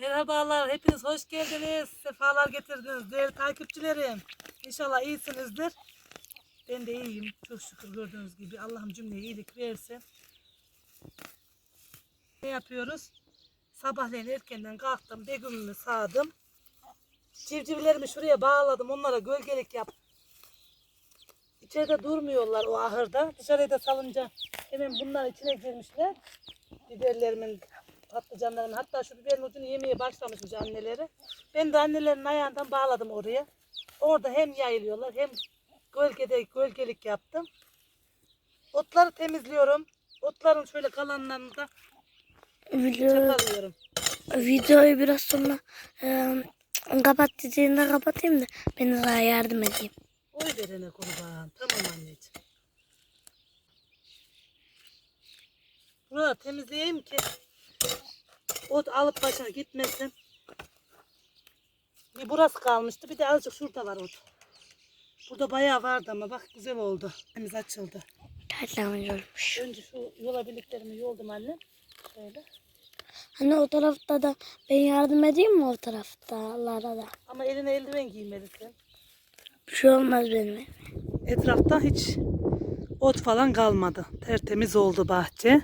Merhabalar, hepiniz hoş geldiniz. Sefalar getirdiniz değerli takipçilerim. İnşallah iyisinizdir. Ben de iyiyim. Çok şükür gördüğünüz gibi. Allah'ım cümleye iyilik versin. Ne yapıyoruz? Sabahleyin erkenden kalktım. Begümümü sağdım. Civcivlerimi şuraya bağladım. Onlara gölgelik yap. İçeride durmuyorlar o ahırda. Dışarıya da salınca hemen bunlar içine girmişler. Biberlerimin patlıcanlarımın hatta şu biberin ucunu yemeye başlamışmış anneleri. Ben de annelerin ayağından bağladım oraya. Orada hem yayılıyorlar hem gölgede gölgelik yaptım. Otları temizliyorum. Otların şöyle kalanlarını da Video, çakalıyorum. videoyu biraz sonra e, kapat dediğinde kapatayım da ben sana yardım edeyim. Oy verene kurban. Tamam anneciğim. Buraları temizleyeyim ki ot alıp başına gitmesin. Bir burası kalmıştı. Bir de azıcık şurada var ot. Burada bayağı vardı ama bak güzel oldu. Temiz açıldı. Terlemiş olmuş. Önce şu yola birliklerimi yoldum annem. Şöyle. Hani o tarafta da ben yardım edeyim mi o taraftalara da? Ama eline eldiven giymelisin. Bir şey olmaz benim. Etrafta hiç ot falan kalmadı. Tertemiz oldu bahçe.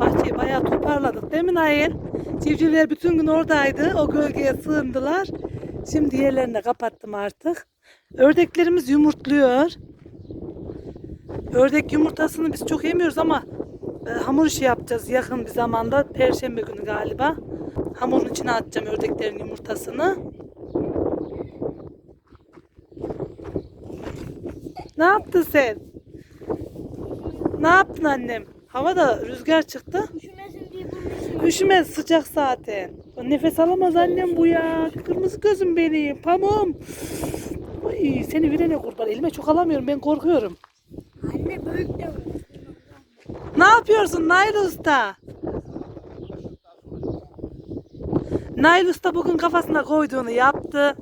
Bahçeyi bayağı toparladık değil mi Nail? Civcivler bütün gün oradaydı. O gölgeye sığındılar. Şimdi yerlerini kapattım artık. Ördeklerimiz yumurtluyor. Ördek yumurtasını biz çok yemiyoruz ama e, hamur işi yapacağız yakın bir zamanda. Perşembe günü galiba. Hamurun içine atacağım ördeklerin yumurtasını. Ne yaptın sen? Ne yaptın annem? Havada rüzgar çıktı. Üşümesin diye bulmuşum. Üşümez sıcak zaten. Nefes alamaz annem bu ya. Kırmızı gözüm benim. Pamum. Ay, seni virene kurban. Elime çok alamıyorum. Ben korkuyorum. Anne büyük de. Ne yapıyorsun Nail Usta? Nail Usta bugün kafasına koyduğunu yaptı.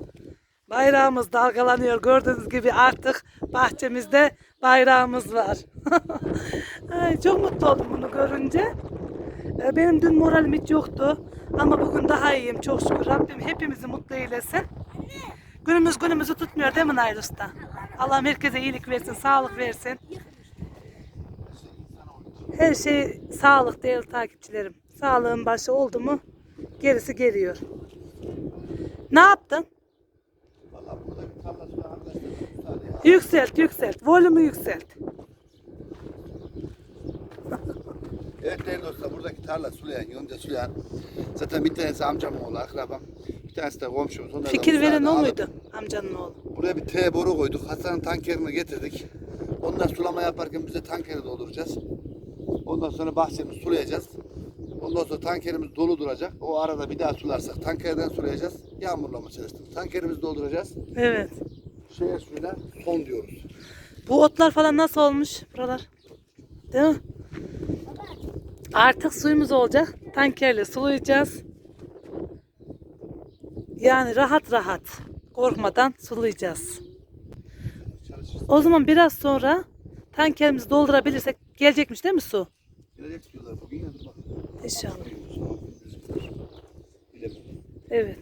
Bayrağımız dalgalanıyor. Gördüğünüz gibi artık bahçemizde bayrağımız var. Ay, çok mutlu oldum bunu görünce. Ee, Benim dün moralim hiç yoktu. Ama bugün daha iyiyim çok şükür. Rabbim hepimizi mutlu eylesin. Günümüz günümüzü tutmuyor değil mi Nail Usta? Allah'ım herkese iyilik versin, sağlık versin. Her şey sağlık değerli takipçilerim. Sağlığın başı oldu mu gerisi geliyor. Ne yaptın? Yükselt yükselt. Volümü yükselt. Evet değerli dostlar buradaki tarla sulayan, yonca sulayan. Zaten bir tanesi amcam oğlu akrabam. Bir tanesi de komşumuz. Onlardan Fikir veren o muydu? Amcanın oğlu. Buraya bir T boru koyduk. Hasan'ın tankerini getirdik. Ondan sulama yaparken biz de tankeri dolduracağız. Ondan sonra bahçemizi sulayacağız. Ondan sonra tankerimiz dolu duracak. O arada bir daha sularsak tankerden sulayacağız. Yağmurlama çalıştım. Tankerimizi dolduracağız. Evet. Şeye suyuna son diyoruz. Bu otlar falan nasıl olmuş buralar? Değil mi? Artık suyumuz olacak. Tankerle sulayacağız. Yani rahat rahat korkmadan sulayacağız. O zaman biraz sonra tankerimizi doldurabilirsek gelecekmiş değil mi su? Gelecek diyorlar bugün ya dur bakalım. İnşallah. Evet.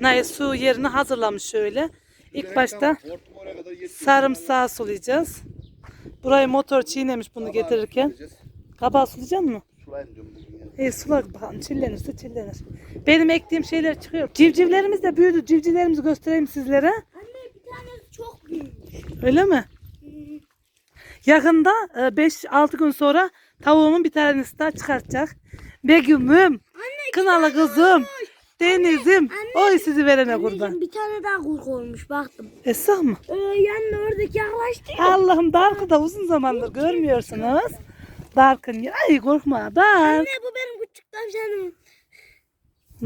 Nail su yerini hazırlamış şöyle. İlk başta sarımsağı sulayacağız. Burayı motor çiğnemiş bunu getirirken. Kabağı sulayacak mı? Sulayın diyorum bugün ya. E sular bakalım çillenirse çillenir. Benim ektiğim şeyler çıkıyor. Civcivlerimiz de büyüdü. Civcivlerimizi göstereyim sizlere. Anne bir tanesi çok büyük. Öyle mi? Yakında 5-6 gün sonra tavuğumun bir tanesi daha çıkartacak. Begüm'üm, kınalı kızım, denizim. Oy sizi verene kurban. Anneciğim bir tane daha kurt olmuş baktım. Esra mı? Ee, yanına oradaki yaklaştı ya. Allah'ım da uzun zamandır görmüyorsunuz. Dark'ın ay korkma Dark. Anne bu benim küçük tavşanım.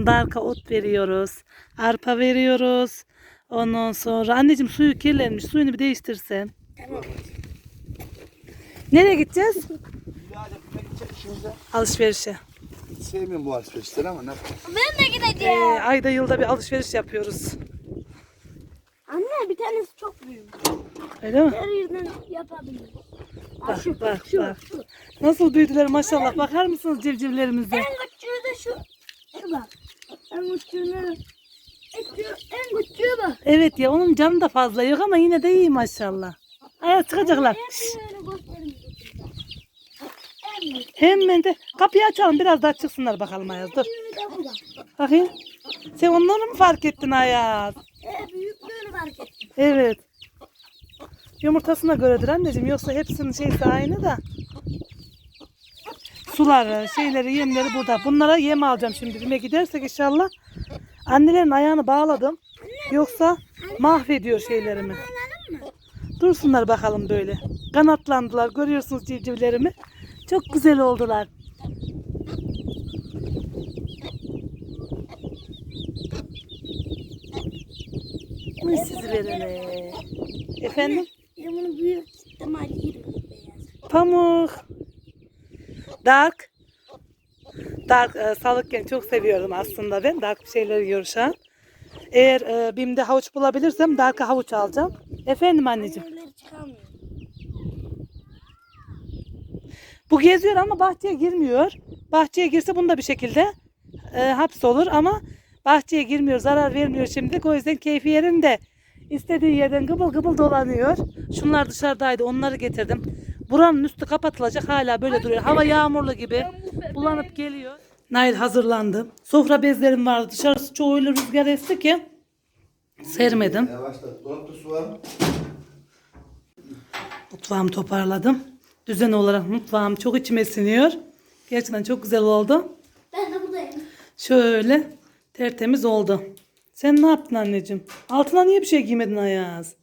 Dark'a ot veriyoruz. Arpa veriyoruz. Ondan sonra anneciğim suyu kirlenmiş. Suyunu bir değiştirsen. Tamam. Nereye gideceğiz? Alışverişe. Hiç sevmiyorum bu alışverişleri ama ne yapacağız? Ben de Ee, gideceğim. ayda yılda bir alışveriş yapıyoruz. Anne bir tanesi çok büyük. Öyle mi? Her yerden yapabilirim. Bak Şu, bak şu, bak. şu. Nasıl büyüdüler maşallah. Bakar mısınız civcivlerimize? En küçüğü de şu. Şu bak. En küçüğünü. En küçüğü, bak. Evet ya onun canı da fazla yok ama yine de iyi maşallah. Aya çıkacaklar. Hemen de kapıyı açalım biraz daha çıksınlar bakalım Ayaz dur. Bakayım. Sen onları mı fark ettin Ayaz? Fark ettim. Evet. Yumurtasına göredir anneciğim yoksa hepsinin şeysi aynı da. Suları, şeyleri, yemleri burada. Bunlara yem alacağım şimdi. Bime gidersek inşallah. Annelerin ayağını bağladım. Yoksa mahvediyor şeylerimi. Dursunlar bakalım böyle. Kanatlandılar. Görüyorsunuz civcivlerimi. Çok güzel oldular. Verene. Efendim? Ben bunu büyük ihtimal yerim beyaz. Pamuk. Dark. Dark e, salıkken çok seviyorum aslında ben. Dark bir şeyler yiyor şu an. Eğer e, BİM'de havuç bulabilirsem Dark'a havuç alacağım. Efendim anneciğim. Bu geziyor ama bahçeye girmiyor. Bahçeye girse bunda bir şekilde e, hapsolur ama bahçeye girmiyor. Zarar vermiyor şimdi. O yüzden keyfi yerinde. İstediği yerden gıbıl gıbıl dolanıyor. Şunlar dışarıdaydı. Onları getirdim. Buranın üstü kapatılacak. Hala böyle duruyor. Hava yağmurlu gibi. Bulanıp geliyor. Nail hazırlandı. Sofra bezlerim vardı. Dışarısı çoğu öyle rüzgar esti ki sermedim. Yavaşla. Dolapta su var mı? Mutfağımı toparladım. Düzen olarak mutfağım çok içime siniyor. Gerçekten çok güzel oldu. Ben de buradayım. Şöyle tertemiz oldu. Sen ne yaptın anneciğim? Altına niye bir şey giymedin Ayaz?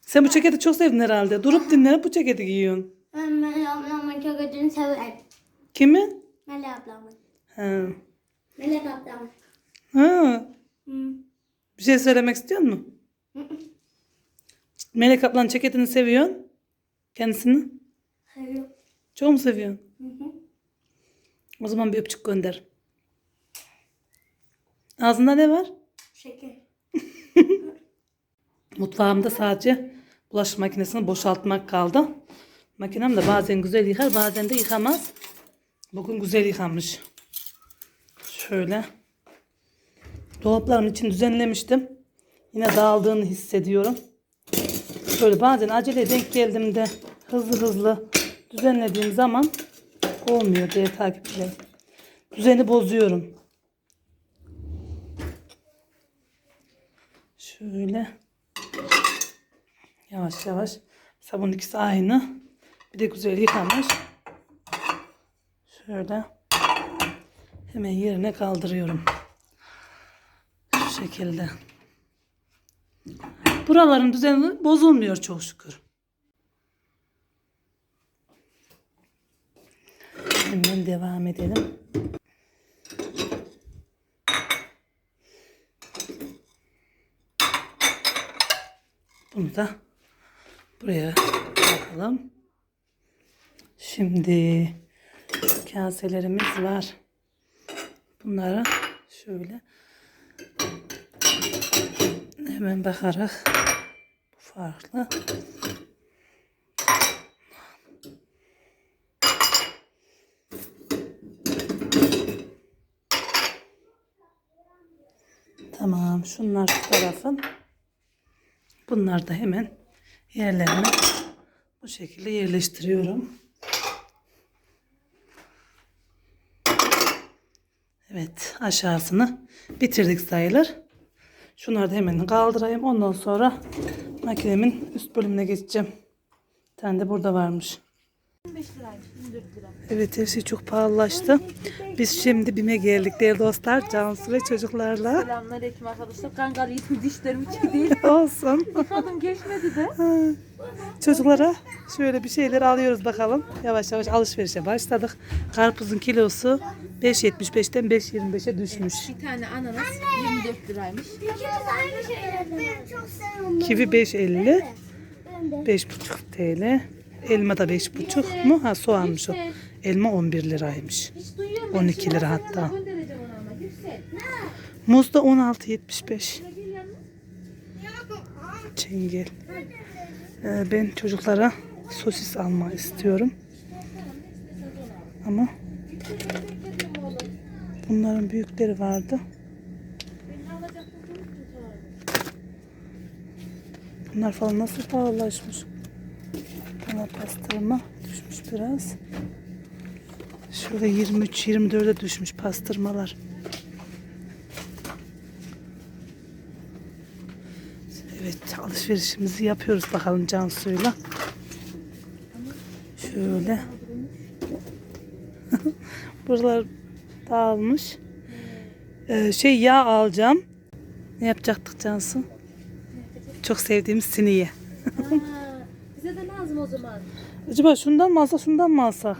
Sen bu ceketi çok sevdin herhalde. Durup dinlenip bu ceketi giyiyorsun. Ben Melih ablamın ödünü severim. Kimi? Melih ablamın. Ha. Melih ablamın. ha. Hı. Bir şey söylemek istiyor musun? Melek ablanın ceketini seviyorsun. Kendisini. Hayır. Çok mu seviyorsun? Hı hı. O zaman bir öpücük gönder. Ağzında ne var? Mutfağımda sadece bulaşık makinesini boşaltmak kaldı. Makinem de bazen güzel yıkar bazen de yıkamaz. Bugün güzel yıkamış. Şöyle. Dolaplarımın için düzenlemiştim. Yine dağıldığını hissediyorum. Şöyle bazen acele denk geldiğimde hızlı hızlı düzenlediğim zaman olmuyor diye takipçiler. Düzeni bozuyorum. Şöyle. Yavaş yavaş. Sabun ikisi aynı. Bir de güzel yıkamış. Şöyle. Hemen yerine kaldırıyorum. Şu şekilde. Buraların düzeni bozulmuyor çok şükür. Hemen devam edelim. Bunu da buraya bakalım. Şimdi kaselerimiz var. Bunları şöyle hemen bakarak bu farklı. Tamam. Şunlar şu tarafın. Bunlar da hemen yerlerine bu şekilde yerleştiriyorum. Evet aşağısını bitirdik sayılır. Şunları da hemen kaldırayım. Ondan sonra makinemin üst bölümüne geçeceğim. Bir tane de burada varmış. Evet her şey çok pahalılaştı. Biz şimdi BİM'e geldik değerli dostlar. Cansu ve çocuklarla. Selamünaleyküm arkadaşlar. Kangal yedim dişlerim içi değil. Olsun. Kadın geçmedi de. Çocuklara şöyle bir şeyler alıyoruz bakalım. Yavaş yavaş alışverişe başladık. Karpuzun kilosu 5.75'ten 5.25'e düşmüş. Bir tane ananas 24 liraymış. İkimiz aynı şeylerden. Ben çok seviyorum. Kivi 5.50, Ben de. 5.5 TL. Elma da beş buçuk mu? Ha soğanmış o. Elma 11 liraymış. 12 lira hatta. Muz da 16.75. Çengel. Ee, ben çocuklara sosis alma istiyorum. Ama bunların büyükleri vardı. Bunlar falan nasıl pahalılaşmış? Pastırma düşmüş biraz. Şöyle 23-24'e düşmüş pastırmalar. Evet alışverişimizi yapıyoruz bakalım Cansu'yla. Şöyle. Buralar dağılmış. Ee, şey yağ alacağım. Ne yapacaktık Cansu? Çok sevdiğimiz siniye. Bize de lazım o zaman. Acaba şundan mı alsak şundan mı alsak?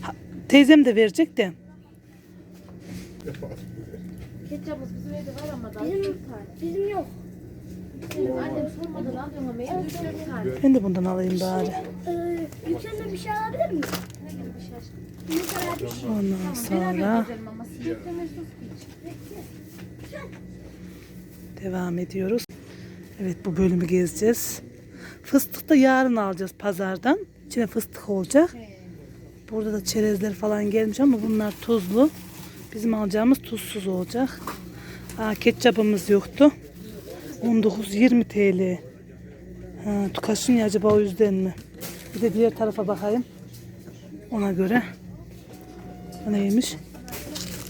Ha, Teyzem de verecek de. Ketçapımız bizim evde var ama daha Bizim, dört tane. bizim yok. Benim annem sormadan alıyorum ama evde üç dört tane. Ben de bundan alayım bari. Ee, Yüksel'de bir şey alabilir miyim? Ne gibi bir şey aşkım? Mesela bir şey. Ondan Beraber sonra gezelim ama hiç. devam ediyoruz. Evet bu bölümü gezeceğiz. Fıstık da yarın alacağız pazardan. İçine fıstık olacak. Burada da çerezler falan gelmiş ama bunlar tuzlu. Bizim alacağımız tuzsuz olacak. Aa, ketçapımız yoktu. 19-20 TL. Ha, tukaşın ya acaba o yüzden mi? Bir de diğer tarafa bakayım. Ona göre. Neymiş?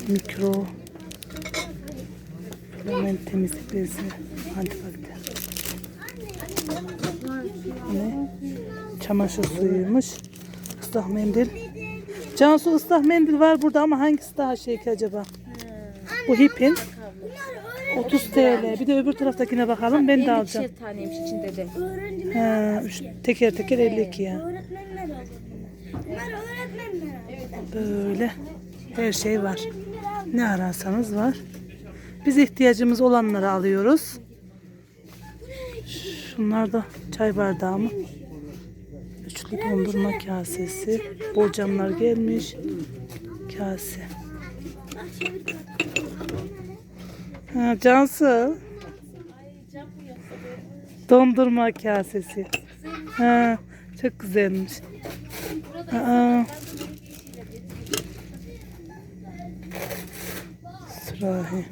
Mikro. Filament temizlik bezi. Antibakter. Ne? Çamaşır suyuymuş. Islak mendil. Cansu ıslak mendil var burada ama hangisi daha şey ki acaba? Bu hipin. 30 TL. Bir de öbür taraftakine bakalım. Ben de alacağım. 50'şer taneymiş içinde de. Ha, üç, teker teker 52 ya. Böyle her şey var. Ne ararsanız var. Biz ihtiyacımız olanları alıyoruz. Şunlar da çay bardağı mı? Üçlü dondurma kasesi. Borcamlar gelmiş. Kase. Ha, Cansu. Dondurma kasesi. Ha, çok güzelmiş. Aa. Sürahi.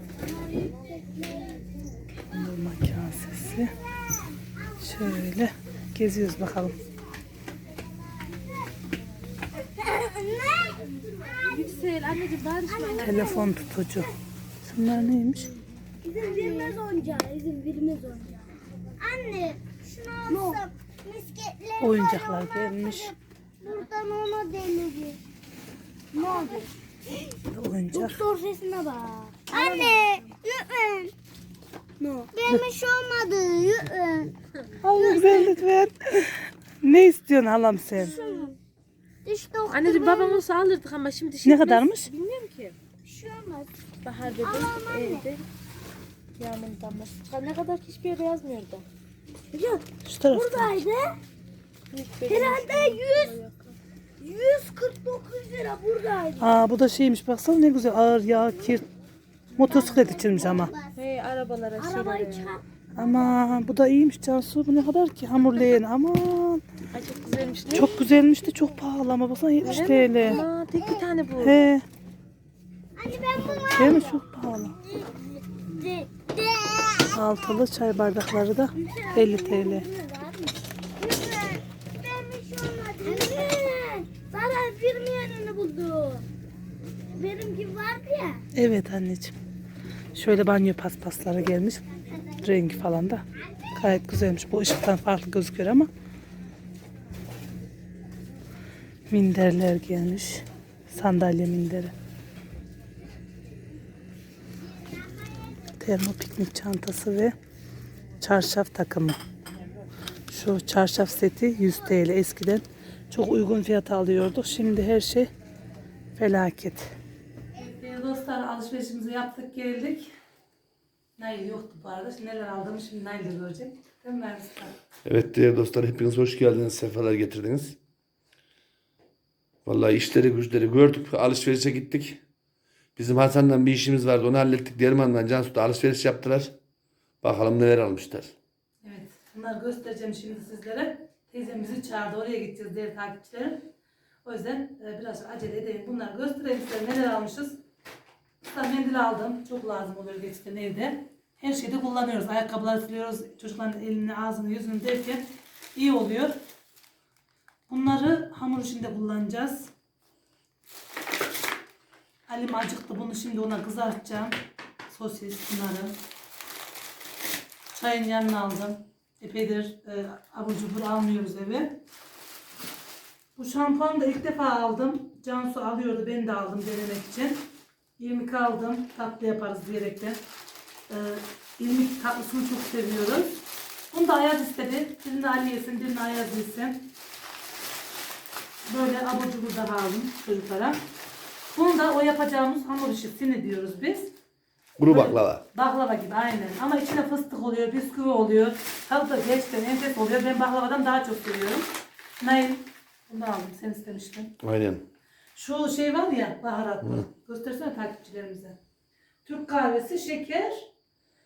Dondurma kasesi. Şöyle geziyoruz bakalım. Yüksel anneciğim barışma. Telefon tutucu. Şunlar neymiş? İzin vermez oyuncağı, izin vermez oyuncağı. Anne, şunu alsam misketler Oyuncaklar gelmiş. Buradan ona deniriz. Ne oldu? Oyuncak. Doktor sesine bak. Anne, yürü. No. Benim iş olmadı, yürü. Allah güzel lütfen. Ne istiyorsun halam sen? Diş doktoru. Anneciğim babam olsa alırdık ama şimdi şey Ne kadarmış? Bilmiyorum ki. Bir şey olmaz. Bahar dedi evde. Yağmur damlası. Ha, Ne kadar ki hiçbir yerde yazmıyordu. Ya, Şu tarafta. buradaydı. Hiç böyle- Herhalde 100 149 lira buradaydı. Aa bu da şeymiş baksana ne güzel ağır yağ kir. Motosiklet içilmiş ama. Hey arabalara Arabayı şeylere. çarp. Ama bu da iyiymiş Cansu. Bu ne kadar ki hamurlayan. Aman. Ay çok güzelmiş. Ne? Çok güzelmiş de çok pahalı ama baksana 70 TL. Aa, tek bir tane bu. He. Anne ben bunu Değil mi? Çok pahalı. Altılı çay bardakları da 50 TL. Ben bir vermeyenini buldu. Benimki vardı ya. Evet anneciğim. Şöyle banyo paspasları gelmiş. Rengi falan da gayet güzelmiş. Bu ışıktan farklı gözüküyor ama. Minderler gelmiş. Sandalye minderi. Termo piknik çantası ve çarşaf takımı. Şu çarşaf seti 100 TL eskiden çok uygun fiyata alıyorduk. Şimdi her şey felaket. Alışverişimizi yaptık geldik. Nail yoktu bu arada. Şimdi neler aldığımı şimdi Nail'de görecek. Değil mi Merve? Evet değerli dostlar hepiniz hoş geldiniz, sefalar getirdiniz. Vallahi işleri güçleri gördük, alışverişe gittik. Bizim Hasan'la bir işimiz vardı, onu hallettik. Derman'dan Cansu'da alışveriş yaptılar. Bakalım neler almışlar. Evet. Bunları göstereceğim şimdi sizlere. Teyzem bizi çağırdı. Oraya gideceğiz değerli takipçilerim. O yüzden e, biraz acele edeyim. Bunları göstereyim size neler almışız. Islak mendil aldım. Çok lazım oluyor gerçekten evde. Her şeyde kullanıyoruz. Ayakkabıları siliyoruz. Çocukların elini, ağzını, yüzünü derken iyi oluyor. Bunları hamur işinde kullanacağız. Halim acıktı. Bunu şimdi ona kızartacağım. Sosis bunları. Çayın yanına aldım. Epeydir e, abur cubur almıyoruz eve. Bu şampuanı da ilk defa aldım. Cansu alıyordu. Ben de aldım denemek için. İrmik aldım. Tatlı yaparız diyerekten. Ee, irmik tatlısını çok seviyoruz. Bunu da Ayaz istedi. Birini Ali yesin, birini Ayaz yesin. Böyle abur cubur daha aldım çocuklara. Bunu da o yapacağımız hamur işi sini diyoruz biz. Kuru baklava. Baklava gibi aynen. Ama içine fıstık oluyor, bisküvi oluyor. Tadı da gerçekten enfes oluyor. Ben baklavadan daha çok seviyorum. Nail, bunu aldım. Sen istemiştin. Aynen. Şu şey var ya baharatlı. Göstersene takipçilerimize. Türk kahvesi, şeker.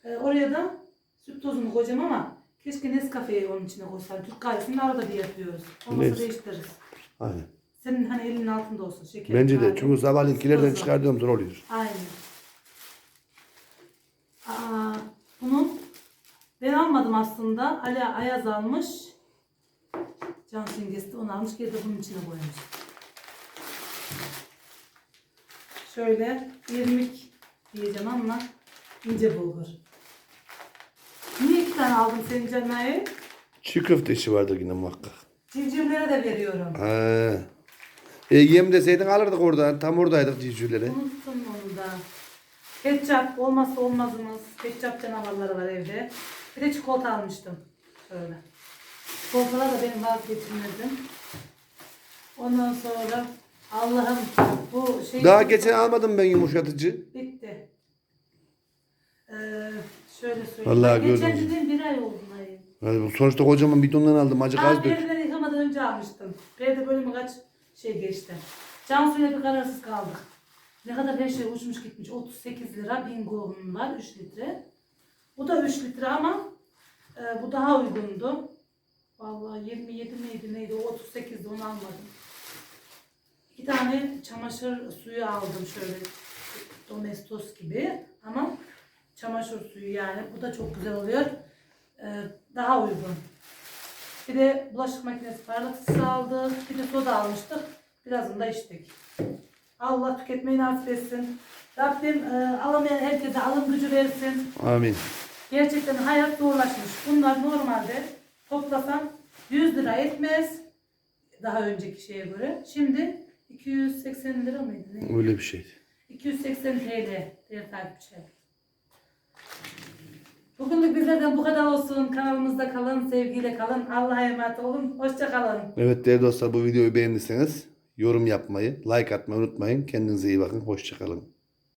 e, oraya da süt tozunu koyacağım ama keşke Nescafe'yi onun içine koysam. Türk kahvesini arada bir yapıyoruz. Olmasa Neyse. değiştiririz. Aynen. Senin hani elinin altında olsun şeker. Bence de. kahve. Çünkü sabahleyikilerden Tozu. çıkardığım zor oluyor. Aynen. Aa, bunu ben almadım aslında. Ali Ayaz almış. Can Singesi de onu almış. Geri de bunun içine koymuş. Şöyle irmik diyeceğim ama ince bulgur. Niye iki tane aldın senin Cenay'ı? Çiğ köfte işi vardır yine muhakkak. Civcivlere de veriyorum. Ha. E, yem deseydin alırdık oradan. Tam oradaydık civcivlere. Unuttum onu da. Ketçap olmazsa olmazımız. Ketçap canavarları var evde. Bir de çikolata almıştım. Şöyle. Çikolatalar da benim vazgeçilmezim. Ondan sonra Allah'ım bu şey Daha geçen almadım ben yumuşatıcı. bitti. Ee, şöyle söyleyeyim. Vallahi Geçen gördüm. dediğim bir ay oldu ayı. Yani sonuçta kocaman bidondan aldım. Acık az dök. perdeleri yıkamadan önce almıştım. Perde bölümü kaç şey geçti. Cansu'yla bir kararsız kaldık. Ne kadar her şey uçmuş gitmiş. 38 lira bingo'nun var 3 litre. Bu da 3 litre ama e, bu daha uygundu. Vallahi 27 miydi neydi o 38'di onu almadım. İki tane çamaşır suyu aldım şöyle domestos gibi ama çamaşır suyu yani bu da çok güzel oluyor. E, daha uygun. Bir de bulaşık makinesi parlatıcısı aldık. Bir de soda almıştık. Birazını da içtik. Allah tüketmeyi nasip etsin. Rabbim e, alamayan herkese alım gücü versin. Amin. Gerçekten hayat zorlaşmış. Bunlar normalde toplasan 100 lira etmez. Daha önceki şeye göre. Şimdi 280 lira mıydı? Ne? Öyle bir şeydi. 280 TL değerli takipçiler. Bugünlük bizlerden bu kadar olsun. Kanalımızda kalın, sevgiyle kalın. Allah'a emanet olun. Hoşça kalın. Evet değerli dostlar bu videoyu beğendiyseniz yorum yapmayı, like atmayı unutmayın. Kendinize iyi bakın. Hoşçakalın.